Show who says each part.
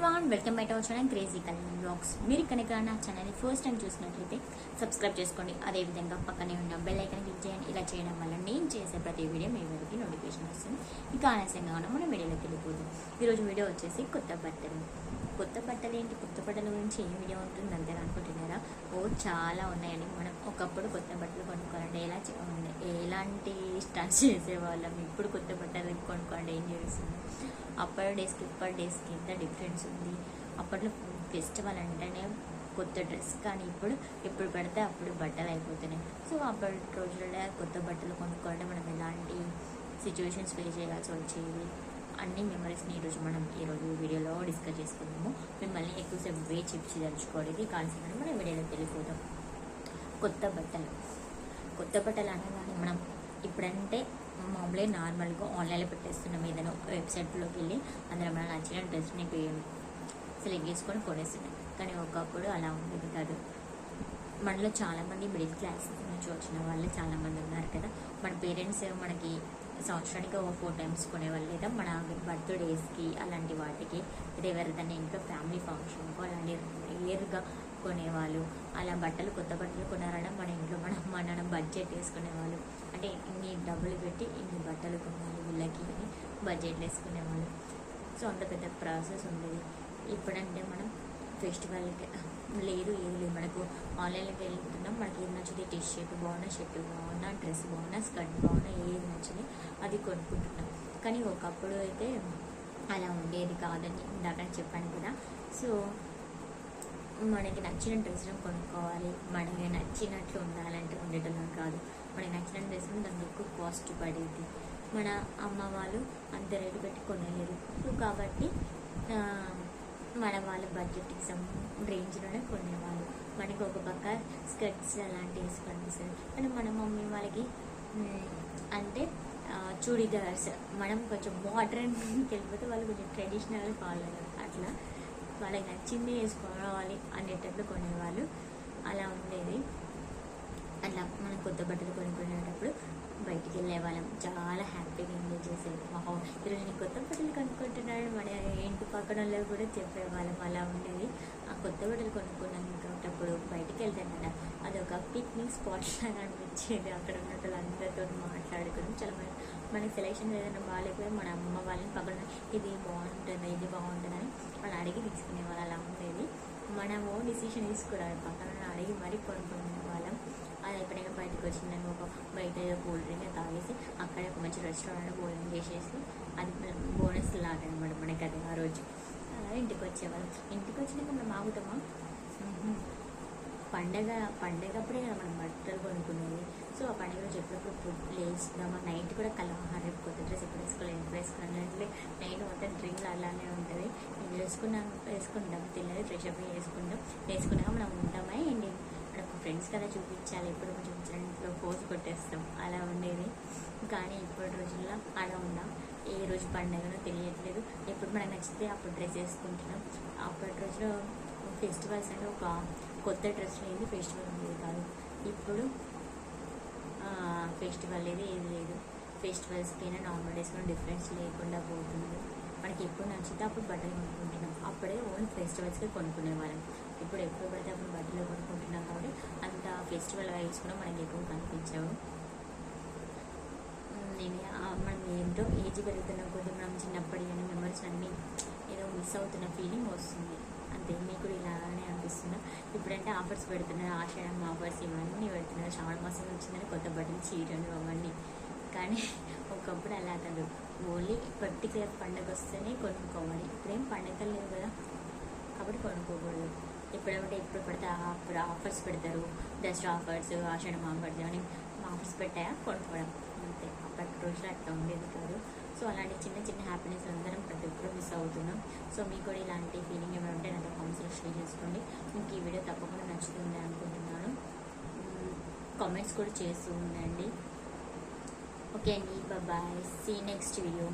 Speaker 1: Everyone welcome బయట our channel crazy Kalyan blogs మీరు కనుక నా ఛానల్ని ఫస్ట్ టైం చూసినట్లయితే సబ్స్క్రైబ్ చేసుకోండి. అదేవిధంగా పక్కనే ఉన్న బెల్ ఐకన్ క్లిక్ చేయండి. ఇలా చేయడం వల్ల నేను చేసే ప్రతి వీడియో మీ వరకు నోటిఫికేషన్ వస్తుంది. ఇక ఆలస్యంగా ఉన్న మనం వీడియోలోకి వెళ్ళిపోదు. ఈరోజు వీడియో వచ్చేసి కొత్త బట్టలు. కొత్త బట్టలు ఏంటి? కొత్త బట్టల గురించి ఏం వీడియో ఉంటుంది? అంతే అనుకుంటున్నారా? ఓ చాలా ఉన్నాయండి. మనం ఒకప్పుడు కొత్త బట్టలు కొనుక్కోవాలంటే ఎలా ఎలాంటి స్టార్ట్ చేసేవాళ్ళం. ఇప్పుడు కొత్త బట్టలు కొనుక్కోండి ఏం చేస్తుంది అప్పర్ డేస్కి ఇప్పటి డేస్కి ఎంత డిఫరెన్స్ ఉంది. అప్పట్లో ఫెస్టివల్ అంటేనే కొత్త డ్రెస్ కానీ ఇప్పుడు ఎప్పుడు పడితే అప్పుడు బట్టలు అయిపోతున్నాయి. సో అప్పటి రోజుల్లో కొత్త బట్టలు కొనుక్కోవడం మనం ఎలాంటి సిచ్యువేషన్స్ ఫేస్ చేయాల్సి వచ్చేది? అన్ని మెమరీస్ని ఈరోజు మనం ఈరోజు వీడియోలో డిస్కస్ చేసుకున్నాము మిమ్మల్ని ఎక్కువసేపు వే చెప్పి తలుచుకోవడానికి కావాల్సిన మనం వీడియోలో వెళ్ళిపోతాం కొత్త బట్టలు. కొత్త బట్టలు అనగానే మనం ఇప్పుడంటే మామూలుగా నార్మల్గా ఆన్లైన్లో పెట్టేస్తున్నాం. ఏదైనా వెబ్సైట్లోకి వెళ్ళి అందులో మనం నచ్చిన నీకు సెలెక్ట్ చేసుకొని కొనేస్తున్నాం. కానీ ఒకప్పుడు అలా ఉండేది కాదు. మనలో చాలామంది మిడిల్ క్లాస్ నుంచి వచ్చిన వాళ్ళు చాలామంది ఉన్నారు కదా. మన పేరెంట్స్ మనకి సంవత్సరానికి ఒక ఫోర్ టైమ్స్ కొనేవాళ్ళు లేదా మన బర్త్డేస్కి అలాంటి వాటికి లేదా ఎవరిదైనా ఇంట్లో ఫ్యామిలీ ఫంక్షన్కో అలాంటి రేర్గా కొనేవాళ్ళు అలా బట్టలు కొత్త బట్టలు కొనారడం మన ఇంట్లో మన అమ్మ నాన్న బడ్జెట్ వేసుకునేవాళ్ళు. అంటే ఇన్ని డబ్బులు పెట్టి ఇన్ని బట్టలు కొనాలి వీళ్ళకి అని బడ్జెట్లు వేసుకునేవాళ్ళు. సో అంత పెద్ద ప్రాసెస్ ఉండేది. ఇప్పుడంటే మనం ఫెస్టివల్కి లేదు ఏది లేదు. మనకు ఆన్లైన్లోకి వెళ్తున్నాం మనకి ఏది నచ్చింది టీ షర్ట్ బాగున్నా షర్ట్ బాగున్నా డ్రెస్ బాగున్నా స్కర్ట్ బాగున్నా ఏది నచ్చింది అది కొనుక్కుంటున్నాం. కానీ ఒకప్పుడు అయితే అలా ఉండేది కాదని ఇందాక చెప్పాను కదా. సో మనకి నచ్చిన డ్రెస్ను కొనుక్కోవాలి. మనకి నచ్చినట్లు ఉండాలంటే ఉండేటం కాదు. మనకి నచ్చిన డ్రెస్ను దానికి ఎక్కువ కాస్ట్ పడేది. మన అమ్మ వాళ్ళు అంత రేటు పెట్టి కొనలేరు. కాబట్టి మన వాళ్ళ బడ్జెట్కి సమ్ రేంజ్లోనే కొనేవాళ్ళు. మనకి ఒక పక్క స్కర్ట్స్ అలాంటివి వేసుకొని సార్. కానీ మన మమ్మీ వాళ్ళకి అంటే చూడీదార్స్. మనం కొంచెం మోడర్న్కి వెళ్ళిపోతే వాళ్ళు కొంచెం ట్రెడిషనల్ ఫాలో అయ్యారు. అట్లా వాళ్ళకి నచ్చింది వేసుకోవాలి అనేటట్లు కొనేవాళ్ళు. అలా ఉండేది. అట్లా మనం కొత్త బట్టలు కొనుక్కునేటప్పుడు బయటికి వెళ్ళే వాళ్ళం. చాలా హ్యాపీగా ఎంజాయ్ చేసేది. మహో ఈరోజు నేను కొత్త బట్టలు కొనుక్కుంటున్నాడు మన ఇంటి పక్కన వాళ్ళు కూడా చెప్పేవాళ్ళం. అలా ఉండేది. ఆ కొత్త బట్టలు కొనుక్కున్నప్పుడు బయటికి వెళ్తాను కదా అదొక పిక్నిక్ స్పాట్ లాగా అనిపించేది. అక్కడ ఉన్న వాళ్ళందరితో మాట్లాడుకోవడం చాలా మంది మనకి సెలెక్షన్ ఏదైనా బాగాలేకపోతే మన అమ్మ వాళ్ళని పక్కన ఇది బాగుంటుంది ఇది బాగుంటుంది అని వాళ్ళు అడిగి తీసుకునే వాళ్ళు అలా ఉండేది. మనం డిసిషన్ తీసుకురాలి పక్కన అడిగి మరీ కొనుక్కునే వాళ్ళం. అది ఎప్పుడైనా బయటకు వచ్చిందని ఒక బయట కూల్ డ్రింక్ తాగేసి అక్కడ ఒక మంచి రెస్టారెంట్ భోజనం చేసేసి అది బోనస్ లాగా అనమాట మనకి అది ఆ రోజు. అలా ఇంటికి వచ్చేవాళ్ళం. ఇంటికి వచ్చినాక మనం ఆగుతామా పండగ పండగ అప్పుడే కదా మనం బట్టలు కొనుక్కునేది. సో ఆ పండుగ రోజు ఎప్పుడప్పుడు ఫుడ్ లేస్తామా నైట్ కూడా కలహారం రేపు కొత్త డ్రెస్ ఎప్పుడు వేసుకోవాలి ఎంత వేసుకున్నాను అంటే నైట్ మొత్తం డ్రింక్ అలానే ఉంటుంది. నేను వేసుకున్నాం వేసుకుంటాం తిన్నది ఫ్రెష్ అప్ వేసుకుంటాం. వేసుకున్నాక మనం ఉంటామా ఏంటి? అక్కడ ఫ్రెండ్స్ కదా చూపించాలి ఎప్పుడు చూపించాలి ఇంట్లో పోస్ట్ కొట్టేస్తాం. అలా ఉండేది. కానీ ఇప్పటి రోజుల్లో అలా ఉన్నాం ఏ రోజు పండగనో తెలియట్లేదు. ఎప్పుడు మనకు నచ్చితే అప్పుడు డ్రెస్ వేసుకుంటున్నాం. అప్పటి రోజులో ఫెస్టివల్స్ అంటే ఒక కొత్త డ్రెస్ లేని ఫెస్టివల్ ఉండేది కాదు. ఇప్పుడు ఫెస్టివల్ లేదు ఏది లేదు. ఫెస్టివల్స్కి అయినా నార్మల్ డేస్లో డిఫరెన్స్ లేకుండా పోతుంది. మనకి ఎప్పుడు నచ్చితే అప్పుడు బట్టలు కొనుక్కుంటున్నాం. అప్పుడే ఓన్ ఫెస్టివల్స్కి కొనుక్కునే వాళ్ళం. ఇప్పుడు ఎప్పుడు పడితే అప్పుడు బట్టలు కొనుక్కుంటున్నాం కాబట్టి అంత ఫెస్టివల్ వైబ్స్ కూడా మనకి ఎక్కువ కనిపించవు. నేను మనం ఏంటో ఏజ్ పెరుగుతున్న కొద్ది మనం చిన్నప్పటి మెమరీస్ అన్నీ ఏదో మిస్ అవుతున్న ఫీలింగ్ వస్తుంది. అంతే మీకు కూడా ఇలాగానే అనిపిస్తుందా? ఇప్పుడంటే ఆఫర్స్ పెడుతున్నారు ఆషాఢం ఆఫర్స్ ఇవన్నీ పెడుతున్నారు. శ్రావణ మాసం వచ్చిందని కొత్త బట్టలు చీరలు అవన్నీ. కానీ ఒకప్పుడు అలా కాదు. ఓన్లీ పర్టికులర్ పండగ వస్తేనే కొనుక్కోవాలి. ఇప్పుడేం పండుగలు లేవు కదా. కాబట్టి కొనుక్కోకూడదు. ఎప్పుడంటే ఎప్పుడు పడితే అప్పుడు ఆఫర్స్ పెడతారు. దసరా ఆఫర్స్ ఆషాఢం ఆఫర్స్ అని ఆఫర్స్ పెట్టాయా? కొనుక్కోవడం. అంతే. అప్పటి రోజులు అట్లా ఉండేది కాదు. సో అలాంటి చిన్న చిన్న హ్యాపీనెస్ అందరం ప్రతి ఒక్కరూ మిస్ అవుతున్నాం. సో మీకు కూడా ఇలాంటి ఫీలింగ్ ఏమైనా ఉంటే నాతో కామెంట్స్లో షేర్ చేసుకోండి. మీకు ఈ వీడియో తప్పకుండా నచ్చుతుంది అనుకుంటున్నాను. కామెంట్స్ కూడా చేస్తూ ఉండండి. ఓకే అండి బాయ్ సీ నెక్స్ట్ వీడియో